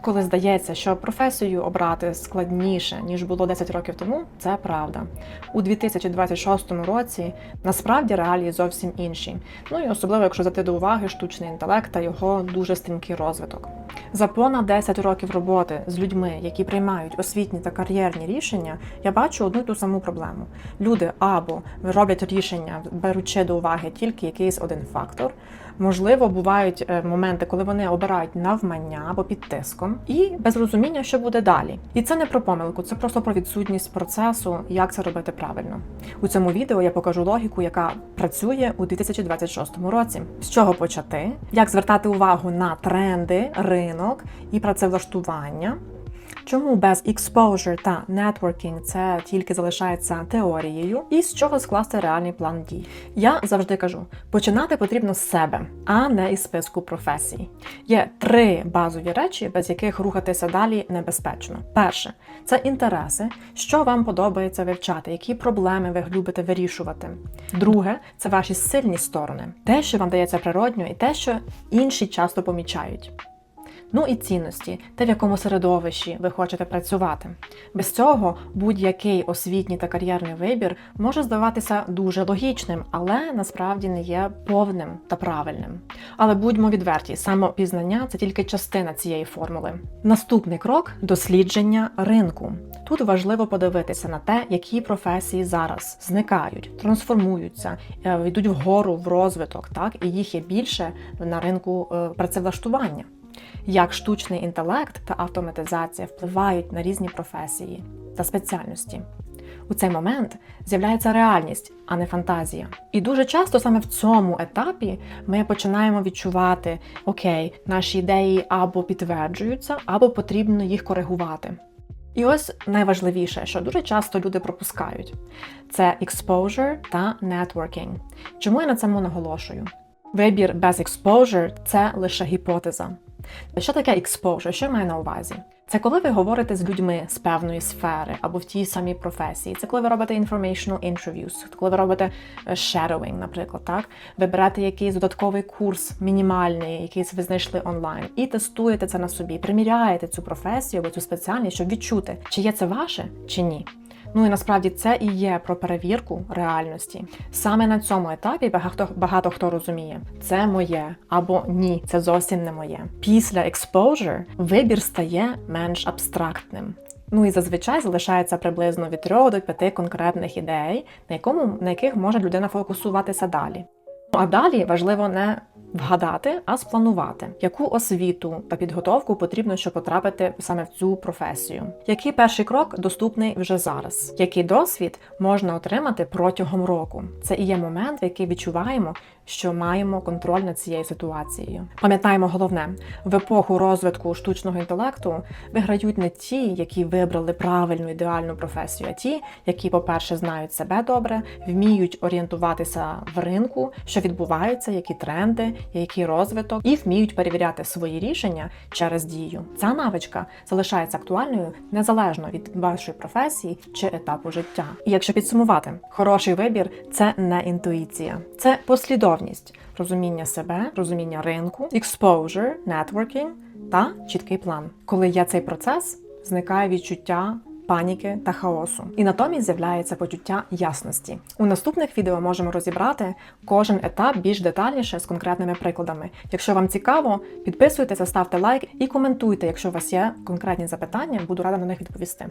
Коли здається, що професію обрати складніше ніж було 10 років тому, це правда. У 2026 році насправді реалії зовсім інші. Ну і особливо, якщо взяти до уваги штучний інтелект та його дуже стрімкий розвиток. За понад 10 років роботи з людьми, які приймають освітні та кар'єрні рішення, я бачу одну й ту саму проблему. Люди або роблять рішення, беручи до уваги тільки якийсь один фактор. Можливо, бувають е, моменти, коли вони обирають навмання або під тиском, і без розуміння, що буде далі. І це не про помилку, це просто про відсутність процесу, як це робити правильно. У цьому відео я покажу логіку, яка працює у 2026 році. З чого почати, як звертати увагу на тренди, ринок і працевлаштування. Чому без exposure та networking це тільки залишається теорією, і з чого скласти реальний план дій? Я завжди кажу: починати потрібно з себе, а не із списку професій. Є три базові речі, без яких рухатися далі небезпечно. Перше це інтереси, що вам подобається вивчати, які проблеми ви любите вирішувати. Друге це ваші сильні сторони, те, що вам дається природньо, і те, що інші часто помічають. Ну і цінності, те, в якому середовищі ви хочете працювати. Без цього будь-який освітній та кар'єрний вибір може здаватися дуже логічним, але насправді не є повним та правильним. Але будьмо відверті, самопізнання це тільки частина цієї формули. Наступний крок дослідження ринку. Тут важливо подивитися на те, які професії зараз зникають, трансформуються, е, йдуть вгору в розвиток, так і їх є більше на ринку е, працевлаштування як штучний інтелект та автоматизація впливають на різні професії та спеціальності. У цей момент з'являється реальність, а не фантазія. І дуже часто саме в цьому етапі ми починаємо відчувати, окей, наші ідеї або підтверджуються, або потрібно їх коригувати. І ось найважливіше, що дуже часто люди пропускають, це exposure та networking. Чому я на цьому наголошую? Вибір без exposure – це лише гіпотеза. Що таке exposure? Що я маю на увазі? Це коли ви говорите з людьми з певної сфери або в тій самій професії. Це коли ви робите informational interviews, коли ви робите е, shadowing, наприклад, так ви берете якийсь додатковий курс, мінімальний, якийсь ви знайшли онлайн, і тестуєте це на собі, приміряєте цю професію або цю спеціальність, щоб відчути, чи є це ваше, чи ні. Ну і насправді це і є про перевірку реальності. Саме на цьому етапі багато багато хто розуміє, це моє або ні, це зовсім не моє. Після exposure вибір стає менш абстрактним. Ну і зазвичай залишається приблизно від 3 до 5 конкретних ідей, на якому на яких може людина фокусуватися далі. Ну, А далі важливо не вгадати, а спланувати, яку освіту та підготовку потрібно, щоб потрапити саме в цю професію. Який перший крок доступний вже зараз? Який досвід можна отримати протягом року? Це і є момент, в який відчуваємо, що маємо контроль над цією ситуацією. Пам'ятаємо головне: в епоху розвитку штучного інтелекту виграють не ті, які вибрали правильну ідеальну професію, а ті, які, по-перше, знають себе добре, вміють орієнтуватися в ринку, що відбувається, які тренди, який розвиток, і вміють перевіряти свої рішення через дію. Ця навичка залишається актуальною незалежно від вашої професії чи етапу життя. І якщо підсумувати, хороший вибір це не інтуїція, це послідовність розуміння себе, розуміння ринку, exposure, networking та чіткий план. Коли є цей процес, зникає відчуття. Паніки та хаосу, і натомість з'являється почуття ясності. У наступних відео можемо розібрати кожен етап більш детальніше з конкретними прикладами. Якщо вам цікаво, підписуйтеся, ставте лайк і коментуйте, якщо у вас є конкретні запитання, буду рада на них відповісти.